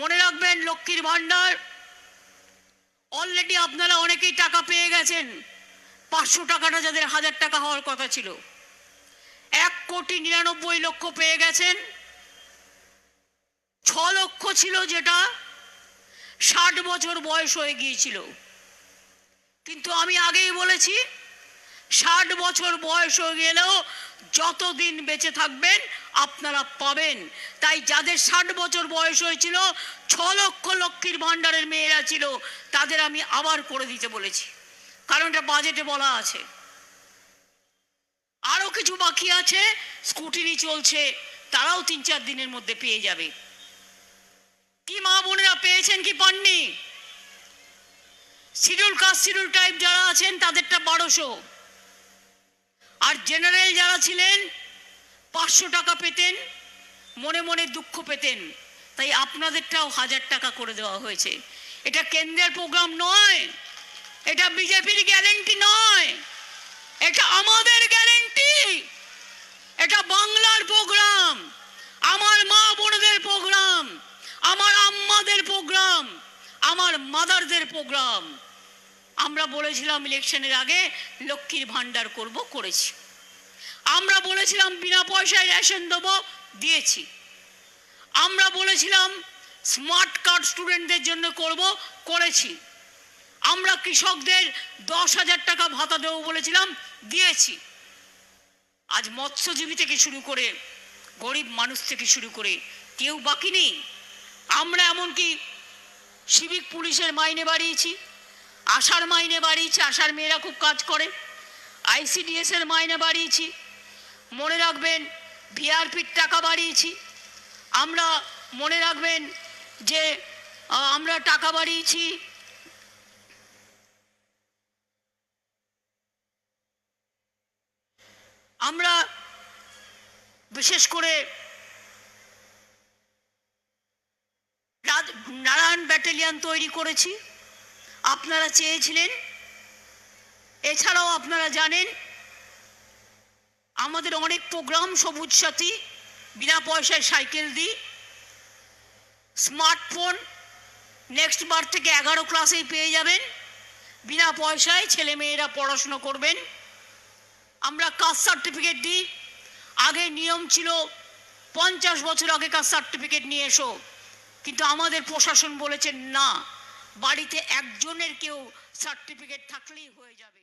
মনে রাখবেন, লক্ষ্মীর ভাণ্ডার অলরেডি আপনারা অনেকেই টাকা পেয়ে গেছেন। পাঁচশো টাকাটা যাদের হাজার টাকা হওয়ার কথা ছিল। এক কোটি নিরানব্বই লক্ষ পেয়ে গেছেন। ছ লক্ষ ছিল যেটা ষাট বছর বয়স হয়ে গিয়েছিল। কিন্তু আমি আগেই বলেছি, ষাট বছর বয়স হয়ে গেলেও যতদিন বেঁচে থাকবেন আপনারা পাবেন। তাই যাদের ষাট বছর বয়স হয়েছিল, ছ লক্ষ লক্ষ্মীর ভাণ্ডারের মেয়েরা ছিল, তাদের আমি আবার করে দিতে বলেছি। কারণ এটা বাজেটে বলা আছে। আরও কিছু বাকি আছে, স্কুটিনি চলছে, তারাও তিন চার দিনের মধ্যে পেয়ে যাবে। কি মা বোনেরা পেয়েছেন কি পাননি? শিডিউল কাস্ট, শিডিউল টাইপ যারা আছেন, তাদেরটা বারোশো। আর জেনারেল যারা ছিলেন পাঁচশো টাকা পেতেন, মনে মনে দুঃখ পেতেন। তাই আপনাদেরটাও হাজার টাকা করে দেওয়া হয়েছে। এটা কেন্দ্রের প্রোগ্রাম নয়, এটা বিজেপির গ্যারেন্টি নয়, এটা আমাদের গ্যারেন্টি, এটা বাংলার প্রোগ্রাম, আমার মা বোনদের প্রোগ্রাম, আমার আম্মাদের প্রোগ্রাম, আমার মাদারদের প্রোগ্রাম। আমরা বলেছিলাম ইলেকশনের আগে লক্ষ্মীর ভাণ্ডার করব, করেছি। আমরা বলেছিলাম বিনা পয়সায় রেশন দেবো, দিয়েছি। আমরা বলেছিলাম স্মার্ট কার্ড স্টুডেন্টদের জন্য করব, করেছি। আমরা কৃষকদের দশ হাজার টাকা ভাতা দেবো বলেছিলাম, দিয়েছি। আজ মৎস্যজীবী থেকে শুরু করে গরিব মানুষ থেকে শুরু করে কেউ বাকি নেই। আমরা এমনকি সিভিক পুলিশের মাইনে বাড়িয়েছি, আশার মাইনে বাড়িয়েছি, আশার মেয়েরা খুব কাজ করে। আইসিডিএস এর মাইনে বাড়িয়েছি মনে রাখবেন ভিআরপির টাকা বাড়িয়েছি। আমরা মনে রাখবেন যে আমরা টাকা বাড়িয়েছি। আমরা বিশেষ করে নারায়ণ ব্যাটালিয়ান তৈরি করেছি। আপনারা চেয়েছিলেন, এছাড়াও আপনারা জানেন আমাদের অনেক প্রোগ্রাম সবুজ সাথী, বিনা পয়সায় সাইকেল দিই স্মার্টফোন নেক্সট বার থেকে এগারো ক্লাসেই পেয়ে যাবেন, বিনা পয়সায় ছেলে মেয়েরা পড়াশুনো করবেন। আমরা কাস্ট সার্টিফিকেট দিই, আগে নিয়ম ছিল পঞ্চাশ বছর আগে কাস্ট সার্টিফিকেট নিয়ে এসো, কিন্তু আমাদের প্রশাসন বলেছেন না, বাড়িতে একজনের কেউ সার্টিফিকেট থাকলেই হয়ে যাবে।